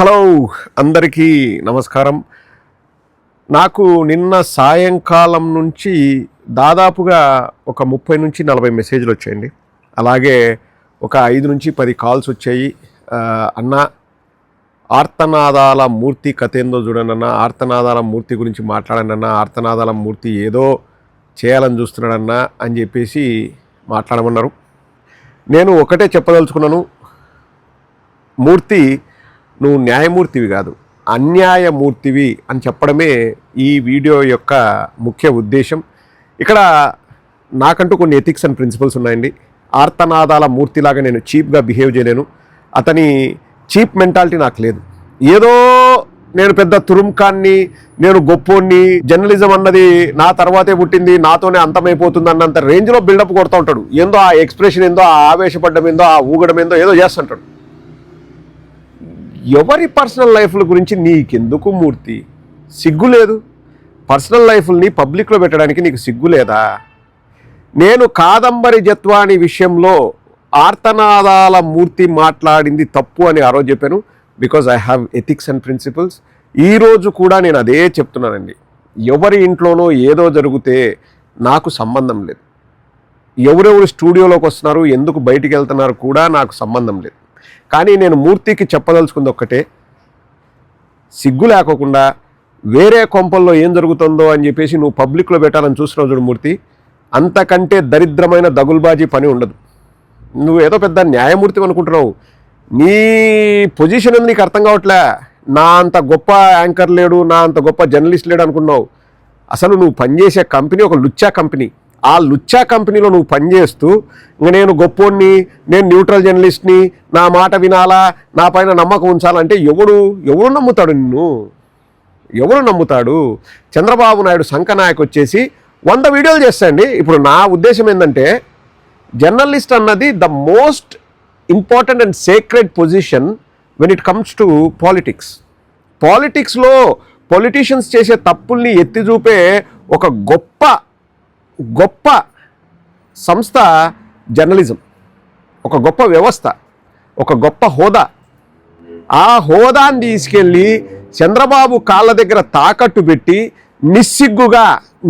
Hello అందరికీ నమస్కారం. నాకు నిన్న సాయంకాలం నుంచి దాదాపుగా ఒక ముప్పై నుంచి నలభై మెసేజ్లు వచ్చాయండి. అలాగే ఒక ఐదు నుంచి పది కాల్స్ వచ్చాయి. అన్న ఆర్తనాదాల మూర్తి కథ ఏందో చూడనన్న ఆర్తనాదాల మూర్తి గురించి మాట్లాడండి ఆర్తనాదాల మూర్తి ఏదో చేయాలని చూస్తున్నాడన్న అని చెప్పేసి మాట్లాడమన్నారు. నేను ఒకటే చెప్పదలుచుకున్నాను. మూర్తి నువ్వు న్యాయమూర్తివి కాదు అన్యాయమూర్తివి అని చెప్పడమే ఈ వీడియో యొక్క ముఖ్య ఉద్దేశం. ఇక్కడ నాకంటూ కొన్ని ఎథిక్స్ అండ్ ప్రిన్సిపల్స్ ఉన్నాయండి. ఆర్తనాదాల మూర్తిలాగా నేను చీప్గా బిహేవ్ చేయలేను. అతని చీప్ మెంటాలిటీ నాకు లేదు. ఏదో నేను పెద్ద తురుంకాన్ని నేను గొప్పోన్ని జర్నలిజం అన్నది నా తర్వాతే పుట్టింది నాతోనే అంతమైపోతుంది అన్నంత రేంజ్లో బిల్డప్ కొడుతూ ఉంటాడు. ఏందో ఆ ఎక్స్ప్రెషన్ ఏందో ఆ ఆవేశపడ్డం ఏందో ఆ ఊగడం ఏందో ఏదో చేస్తుంటాడు ఎవరి పర్సనల్ లైఫ్ల గురించి నీకెందుకు మూర్తి? సిగ్గు లేదు. పర్సనల్ లైఫ్ని పబ్లిక్లో పెట్టడానికి నీకు సిగ్గు లేదా? నేను కాదంబరి జత్వాని విషయంలో ఆర్తనాదాల మూర్తి మాట్లాడింది తప్పు అని ఆ రోజు చెప్పాను. Because I have ethics and principles ఈరోజు కూడా నేను అదే చెప్తున్నానండి. ఎవరి ఇంట్లోనో ఏదో జరిగితే నాకు సంబంధం లేదు. ఎవరెవరు స్టూడియోలోకి వస్తున్నారు ఎందుకు బయటికి వెళ్తున్నారు కూడా నాకు సంబంధం లేదు. కానీ నేను మూర్తికి చెప్పదలుచుకుంది ఒక్కటే. సిగ్గు లేకోకుండా వేరే కొంపల్లో ఏం జరుగుతుందో అని చెప్పేసి నువ్వు పబ్లిక్లో పెట్టాలని చూస్తున్నావు చూడు మూర్తి. అంతకంటే దరిద్రమైన దగుల్బాజీ పని ఉండదు. నువ్వు ఏదో పెద్ద న్యాయమూర్తి అనుకుంటున్నావు. నీ పొజిషన్ నీకు అర్థం కావట్లే? నా అంత గొప్ప యాంకర్ లేడు నా అంత గొప్ప జర్నలిస్ట్ లేడు అనుకున్నావు. అసలు నువ్వు పనిచేసే కంపెనీ ఒక లుచ్చా కంపెనీ. ఆ లుచ్చా కంపెనీలో నువ్వు పనిచేస్తూ ఇంక నేను గొప్పోడిని నేను న్యూట్రల్ జర్నలిస్ట్ని నా మాట వినాలా నా పైన నమ్మకం ఉంచాలంటే ఎవడు ఎవడు నమ్ముతాడు నిన్ను? ఎవరు నమ్ముతాడు? చంద్రబాబు నాయుడు సంకనాయక్ వచ్చేసి వంద వీడియోలు చేస్తాండి. ఇప్పుడు నా ఉద్దేశం ఏంటంటే జర్నలిస్ట్ అన్నది the most important and sacred position when it comes to politics పాలిటిక్స్లో పొలిటీషియన్స్ చేసే తప్పుల్ని ఎత్తి చూపే ఒక గొప్ప గొప్ప సంస్థ జర్నలిజం. ఒక గొప్ప వ్యవస్థ ఒక గొప్ప హోదా. ఆ హోదాని తీసుకెళ్ళి చంద్రబాబు కాళ్ళ దగ్గర తాకట్టు పెట్టి నిస్సిగ్గుగా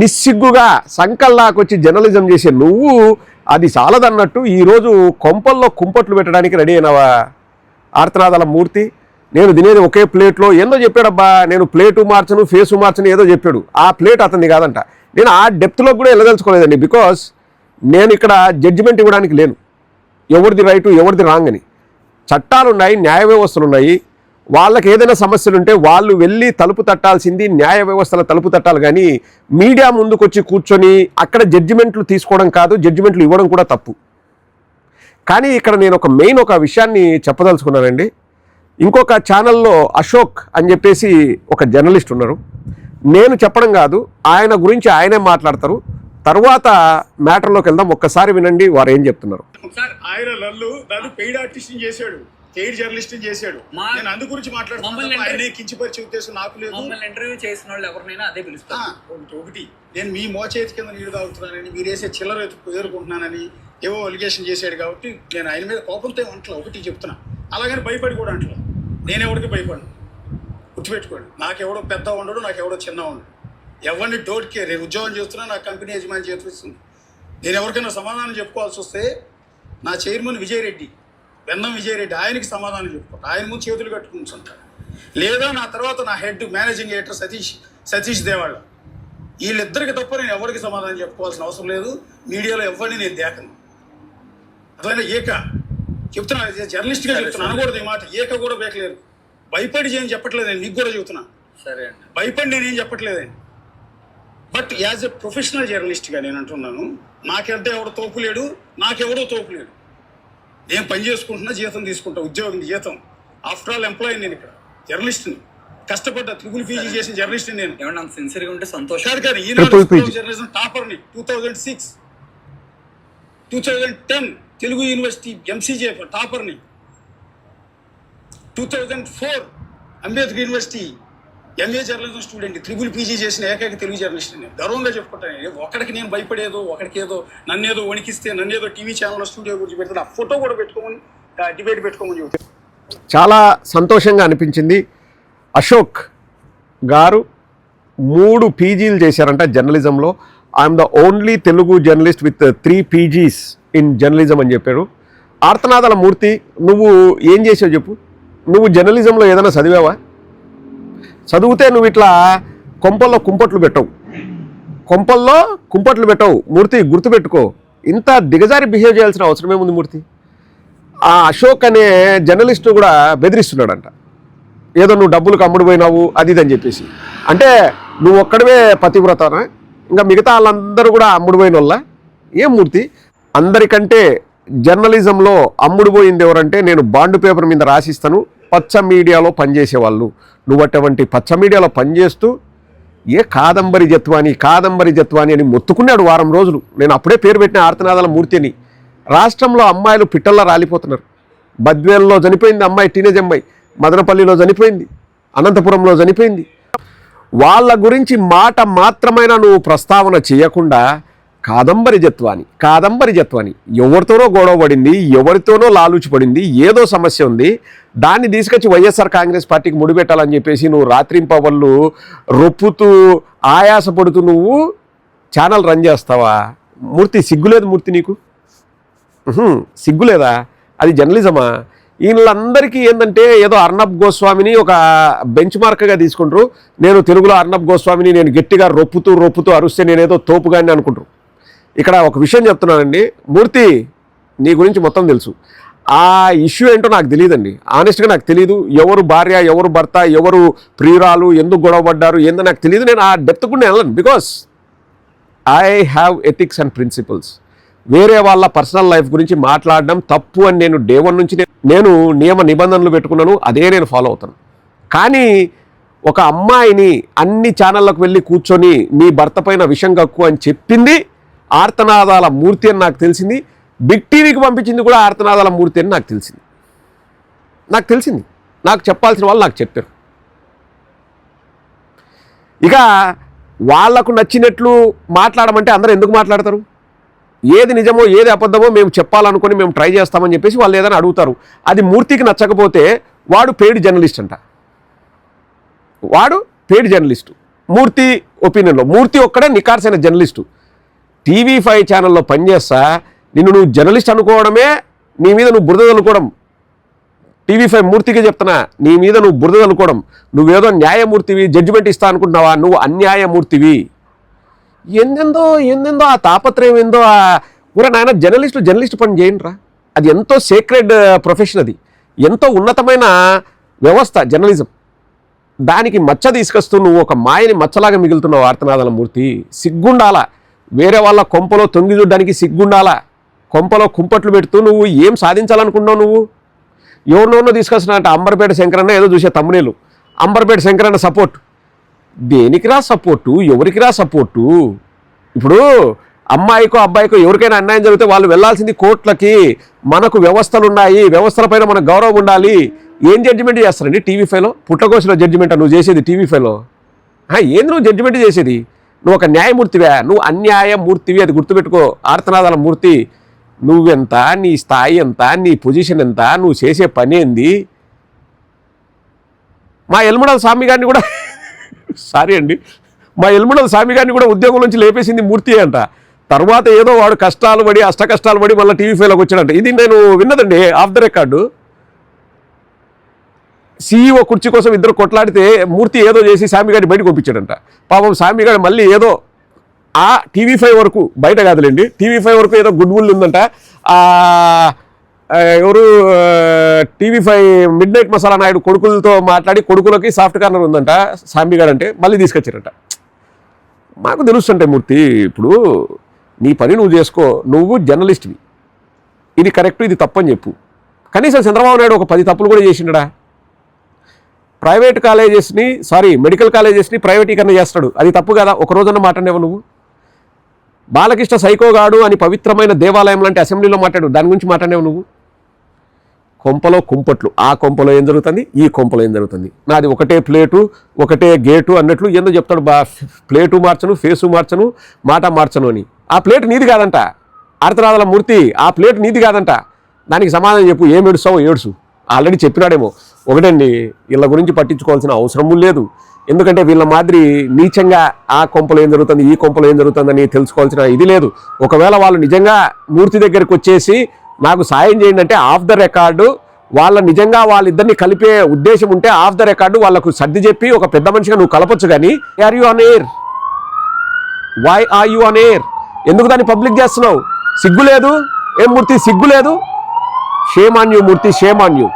నిస్సిగ్గుగా సంకల్లాకొచ్చి జర్నలిజం చేసే నువ్వు అది చాలదన్నట్టు ఈరోజు కొంపల్లో కుంపట్లు పెట్టడానికి రెడీ అయినవా? ఆర్తనాదాల మూర్తి నేను తినేది ఒకే ప్లేట్లో. ఏందో చెప్పాడబ్బా నేను ప్లేటు మార్చను ఫేసు మార్చను ఏదో చెప్పాడు. ఆ ప్లేట్ అతనిది కాదంట. నేను ఆ డెప్త్లో కూడా వెళ్ళదలుచుకోలేదండి బికాస్ నేను ఇక్కడ జడ్జిమెంట్ ఇవ్వడానికి లేను. ఎవరిది రైటు ఎవరిది రాంగ్ అని. చట్టాలు ఉన్నాయి న్యాయ వ్యవస్థలు ఉన్నాయి. వాళ్ళకి ఏదైనా సమస్యలు ఉంటే వాళ్ళు వెళ్ళి తలుపు తట్టాల్సింది న్యాయ వ్యవస్థల తలుపు తట్టాలి కానీ మీడియా ముందుకొచ్చి కూర్చొని అక్కడ జడ్జిమెంట్లు తీసుకోవడం కాదు జడ్జిమెంట్లు ఇవ్వడం కూడా తప్పు. కానీ ఇక్కడ నేను ఒక మెయిన్ ఒక విషయాన్ని చెప్పదలుచుకున్నానండి. ఇంకొక ఛానల్లో అశోక్ అని చెప్పేసి ఒక జర్నలిస్ట్ ఉన్నారు. నేను చెప్పడం కాదు ఆయన గురించి ఆయనే మాట్లాడతారు. తర్వాత మ్యాటర్లోకి వెళ్దాం ఒక్కసారి వినండి వారు ఏం చెప్తున్నారు. సార్ ఆయన నన్ను నన్ను పెయిడ్ ఆర్టిస్ట్ చేశాడు పెయిడ్ జర్నలిస్ట్ చేశాడు. నేను అందు గురించి మాట్లాడుతున్నాను ఆయనే కించపరిచే ఉద్దేశం నాకు లేదు. మమ్మల్ని ఇంటర్వ్యూ చేసిన వాళ్ళు ఎవరినైనా అదే ఒకటి నేను మీ మోచేతి కింద నీళ్ళు తాగుతున్నానని మీరు వేసే చిల్లర ఎదుర్కొంటున్నానని ఏవో అలిగేషన్ చేశాడు కాబట్టి నేను ఆయన మీద కోపంతో అంటలే ఒకటి చెప్తున్నా. అలాగని భయపడి కూడా అంటలే. నేను ఎవరికి భయపడను. గుర్తుపెట్టుకోండి. నాకెవడో పెద్ద ఉండడు నాకెవడో చిన్న ఉండడు. ఎవరిని డోంట్ కేర్ నేను ఉద్యోగం చేస్తున్నా నా కంపెనీ యజమాని చేతిస్తుంది నేను ఎవరికైనా సమాధానం చెప్పుకోవాల్సి వస్తే నా చైర్మన్ విజయ్ రెడ్డి వెన్నం విజయ్ రెడ్డి ఆయనకి సమాధానం చెప్పుకుంటా ఆయన ముందు చేతులు కట్టుకుని ఉంటాను లేదా నా తర్వాత నా head managing editor Satish Satish Devalla. వీళ్ళిద్దరికి తప్ప నేను ఎవరికి సమాధానం చెప్పుకోవాల్సిన అవసరం లేదు. మీడియాలో ఎవరిని నేను దేకను. అదైనా ఏక. చెప్తున్నా జర్నలిస్ట్గా చెప్తున్నా అనకూడదు ఈ మాట. ఏక కూడా బేకలేరు భయపడి చేయని చెప్పట్లేదు నీకు కూడా చెబుతున్నా. సరే అండి. భయపడి నేనేం చెప్పట్లేదండి. బట్ యాజ్ ఎ ప్రొఫెషనల్ జర్నలిస్ట్గా నేను అంటున్నాను నాకంటే ఎవడో తోపు లేడు నాకెవడో తోపు లేడు. నేను పని చేసుకుంటున్నా జీతం తీసుకుంటా ఉద్యోగం జీతం. ఆఫ్టర్ ఆల్ ఎంప్లాయీ నేను ఇక్కడ జర్నలిస్ట్ని కష్టపడ్డా త్రిపుల్ పీజీ చేసిన జర్నలిస్ట్ని నేను. ఏమన్నా సిన్సియర్గా ఉంటే సంతోషం. కాదు కానీ. Eenadu journalism టాపర్ని two thousand six two thousand ten Telugu university MCJ టాపర్ని two thousand four Ambedkar university MA journalism student triple PG చేసిన ఏకైక తెలుగు జర్నలిస్ట్ నేను గర్వంగా చెప్పుకుంటాను ఒకడికి నేను భయపడేదో ఒకడికి ఏదో వణికిస్తే నన్నేదో టీవీ ఛానల్ స్టూడియో గురించి పెడితే ఆ ఫోటో కూడా పెట్టుకోమని డిబేట్ పెట్టుకోమని చెబుతాను చాలా సంతోషంగా అనిపించింది. అశోక్ గారు మూడు పీజీలు చేశారంట జర్నలిజంలో. I'm the only Telugu journalist with three PGs in journalism అని చెప్పాడు. ఆర్తనాదాల మూర్తి నువ్వు ఏం చేసావు చెప్పు? నువ్వు జర్నలిజంలో ఏదైనా చదివావా? చదివితే నువ్వు ఇట్లా కొంపల్లో కుంపట్లు పెట్టవు. కొంపల్లో కుంపట్లు పెట్టవు. మూర్తి గుర్తుపెట్టుకో. ఇంత దిగజారి బిహేవ్ చేయాల్సిన అవసరమే ఉంది మూర్తి. ఆ అశోక్ అనే జర్నలిస్ట్ కూడా బెదిరిస్తున్నాడంట. ఏదో నువ్వు డబ్బులకు కమ్ముడు పోయినావు అది ఇది అని చెప్పేసి. అంటే నువ్వు ఒక్కడవే పతివ్రతనా? ఇంకా మిగతా వాళ్ళందరూ కూడా అమ్ముడు పోయిన వాళ్ళ ఏం మూర్తి? అందరికంటే జర్నలిజంలో అమ్ముడు పోయింది ఎవరంటే నేను బాండ్ పేపర్ మీద రాసిస్తాను పచ్చ మీడియాలో పనిచేసే వాళ్ళు నువ్వు అటువంటి పచ్చ మీడియాలో పనిచేస్తూ ఏ కాదంబరి జత్వాని కాదంబరి జత్వాని అని మొత్తుకున్నాడు వారం రోజులు. నేను అప్పుడే పేరు పెట్టిన ఆర్తనాదాల మూర్తిని. రాష్ట్రంలో అమ్మాయిలు పిట్టల్లా రాలిపోతున్నారు. బద్వేల్లో చనిపోయింది అమ్మాయి టీనేజ్ అమ్మాయి. మదనపల్లిలో చనిపోయింది. అనంతపురంలో చనిపోయింది. వాళ్ళ గురించి మాట మాత్రమైనా నువ్వు ప్రస్తావన చేయకుండా కాదంబరి జత్వాని కాదంబరి జత్వాని. ఎవరితోనో గొడవ పడింది ఎవరితోనో లాలూచి పడింది ఏదో సమస్య ఉంది. దాన్ని తీసుకొచ్చి వైఎస్ఆర్ కాంగ్రెస్ పార్టీకి ముడిపెట్టాలని చెప్పేసి నువ్వు రాత్రింపవళ్ళు రొప్పుతూ ఆయాసపడుతూ నువ్వు ఛానల్ రన్ చేస్తావా? మూర్తి సిగ్గులేదు మూర్తి నీకు? సిగ్గులేదా? అది జర్నలిజమా? వీళ్ళందరికీ ఏంటంటే ఏదో అర్ణబ్ గోస్వామిని ఒక బెంచ్ మార్క్గా తీసుకుంటారు. నేను తెలుగులో అర్ణబ్ గోస్వామిని నేను గట్టిగా రొప్పుతూ రొప్పుతూ అరుస్తే నేనేదో తోపుగాని అనుకుంటారు. ఇక్కడ ఒక విషయం చెప్తున్నానండి. మూర్తి నీ గురించి మొత్తం తెలుసు. ఆ ఇష్యూ ఏంటో నాకు తెలియదండి. ఆనెస్ట్గా నాకు తెలియదు ఎవరు భార్య ఎవరు భర్త ఎవరు ప్రియురాలు ఎందుకు గొడవ పడ్డారు ఏందో నాకు తెలియదు నేను ఆ డెప్త్ కూడా వెళ్ళను because I have ethics and principles వేరే వాళ్ళ పర్సనల్ లైఫ్ గురించి మాట్లాడడం తప్పు అని నేను డే వన్ నుంచి నేను నియమ నిబంధనలు పెట్టుకున్నాను. అదే నేను ఫాలో అవుతాను. కానీ ఒక అమ్మాయిని అన్ని ఛానళ్ళకు వెళ్ళి కూర్చొని మీ భర్త పైన విషం కక్కు అని చెప్పింది ఆర్తనాదాల మూర్తి అని నాకు తెలిసింది. బిగ్ టీవీకి పంపించింది కూడా ఆర్తనాదాల మూర్తి అని నాకు తెలిసింది. నాకు తెలిసింది. నాకు చెప్పాల్సిన వాళ్ళు నాకు చెప్పారు. ఇక వాళ్ళకు నచ్చినట్లు మాట్లాడమంటే అందరూ ఎందుకు మాట్లాడతారు? ఏది నిజమో ఏది అబద్ధమో మేము చెప్పాలనుకుని మేము ట్రై చేస్తామని చెప్పేసి వాళ్ళు ఏదైనా అడుగుతారు. అది మూర్తికి నచ్చకపోతే వాడు పేడ్ జర్నలిస్ట్ అంట. వాడు పేడ్ జర్నలిస్టు. మూర్తి ఒపీనియన్లో. మూర్తి ఒక్కడే నికార్సైన జర్నలిస్టు. టీవీ ఫైవ్ ఛానల్లో పనిచేస్తా నిన్ను నువ్వు జర్నలిస్ట్ అనుకోవడమే నీ మీద నువ్వు బురద టీవీ ఫైవ్ మూర్తికి చెప్తున్నా నీ మీద నువ్వు బురద చల్లుకోవడం నువ్వేదో న్యాయమూర్తివి జడ్జిమెంట్ ఇస్తా అనుకుంటున్నావా? నువ్వు అన్యాయమూర్తివి. ఎందెందో ఎందెందో ఆ తాపత్రయం ఏందో ఆ ఊర నాయన జర్నలిస్టు జర్నలిస్ట్ పని చేయండిరా. అది ఎంతో సేక్రెడ్ ప్రొఫెషన్ uh, అది. ఎంతో ఉన్నతమైన వ్యవస్థ జర్నలిజం. దానికి మచ్చ తీసుకొస్తూ నువ్వు ఒక మాయని మచ్చలాగా మిగులుతున్నావు ఆర్తనాదాల మూర్తి. సిగ్గుండాల? వేరే వాళ్ళ కొంపలో తొంగి చూడడానికి సిగ్గుండాల? కొంపలో కుంపట్లు పెడుతూ నువ్వు ఏం సాధించాలనుకుంటున్నావు నువ్వు? ఎవరినోనో తీసుకొస్తున్నా అంబర్పేట శంకరన్న ఏదో చూసే తమ్మునేలు. అంబర్పేట శంకరన్న సపోర్ట్. దేనికిరా సపోర్టు? ఎవరికిరా సపోర్టు? ఇప్పుడు అమ్మాయికో అబ్బాయికో ఎవరికైనా అన్యాయం జరిగితే వాళ్ళు వెళ్ళాల్సింది కోర్టులకి. మనకు వ్యవస్థలు ఉన్నాయి వ్యవస్థలపైన మనకు గౌరవం ఉండాలి. ఏం జడ్జిమెంట్ చేస్తారండి టీవీ ఫైవ్లో? పుట్టకోసిన జడ్జిమెంట్ నువ్వు చేసేది టీవీ ఫైవ్లో? ఏంది నువ్వు జడ్జిమెంట్ చేసేది? నువ్వు ఒక న్యాయమూర్తివే నువ్వు అన్యాయమూర్తివి అది గుర్తుపెట్టుకో. ఆర్తనాదాల మూర్తి నువ్వెంత నీ స్థాయి ఎంత నీ పొజిషన్ ఎంత నువ్వు చేసే పని ఏంది? మా ఎల్ముడల స్వామి గారిని కూడా సారీ అండి. మా ఎల్ముడల స్వామి గారిని కూడా ఉద్యోగం నుంచి లేపేసింది మూర్తి అంట. తర్వాత ఏదో వాడు కష్టాలు పడి అష్ట కష్టాలు పడి మళ్ళీ టీవీ ఫైవ్లోకి వచ్చాడంట. ఇది నేను విన్నదండి ఆఫ్ ద రికార్డు. సీఈఓ కుర్చీ కోసం ఇద్దరు కొట్లాడితే మూర్తి ఏదో చేసి స్వామిగారిని బయటకు పంపించాడంట. పాపం స్వామిగారు మళ్ళీ ఏదో ఆ టీవీ ఫైవ్ వరకు బయట కాదులేండి టీవీ ఫైవ్ వరకు ఏదో గుడ్ విల్ ఉందంట ఎవరు TV five midnight masala Naidu కొడుకులతో మాట్లాడి కొడుకులకి సాఫ్ట్ కార్నర్ ఉందంట స్వామిగారు అంటే మళ్ళీ తీసుకొచ్చారట. మాకు తెలుస్తుంటే మూర్తి ఇప్పుడు నీ పని నువ్వు చేసుకో నువ్వు జర్నలిస్ట్వి. ఇది కరెక్ట్ ఇది తప్పని చెప్పు. కనీసం చంద్రబాబు నాయుడు ఒక పది తప్పులు కూడా చేసిండడా? ప్రైవేట్ కాలేజెస్ని సారీ మెడికల్ కాలేజెస్ని ప్రైవేటీకరణ చేస్తాడు. అది తప్పు కదా? ఒక రోజున మాట్లాడేవు నువ్వు? బాలకృష్ణ సైకోగాడు అని పవిత్రమైన దేవాలయం లాంటి అసెంబ్లీలో మాట్లాడు. దాని గురించి మాట్లాడేవు నువ్వు? కొంపలో కుంపట్లు. ఆ కొంపలో ఏం జరుగుతుంది? ఈ కొంపలో ఏం జరుగుతుంది? నాది ఒకటే ప్లేటు ఒకటే గేటు అన్నట్లు ఏందో చెప్తాడు బా. ప్లేటు మార్చను ఫేసు మార్చను మాట మార్చను అని. ఆ ప్లేట్ నీది కాదంట. ఆర్తనాదాల మూర్తి ఆ ప్లేట్ నీది కాదంట. దానికి సమాధానం చెప్పు. ఏం ఏడుస్తావు ఏడుసు. ఆల్రెడీ చెప్పినాడేమో. ఒకటండి వీళ్ళ గురించి పట్టించుకోవాల్సిన అవసరము లేదు. ఎందుకంటే వీళ్ళ మాదిరి నీచంగా ఆ కొంపలో ఏం జరుగుతుంది ఈ కొంపలో ఏం జరుగుతుందని తెలుసుకోవాల్సిన ఇది లేదు. ఒకవేళ వాళ్ళు నిజంగా మూర్తి దగ్గరికి వచ్చేసి నాకు సాయం చేయండి అంటే ఆఫ్ ద రికార్డు వాళ్ళ నిజంగా వాళ్ళిద్దరిని కలిపే ఉద్దేశం ఉంటే ఆఫ్ ద రికార్డు వాళ్ళకు సర్ది చెప్పి ఒక పెద్ద మనిషిగా నువ్వు కలపొచ్చు కానీ are you on air why are you on air ఎందుకు దాన్ని పబ్లిక్ చేస్తున్నావు? సిగ్గు లేదు? ఏం మూర్తి సిగ్గు లేదు? Shame on you Murthy shame on you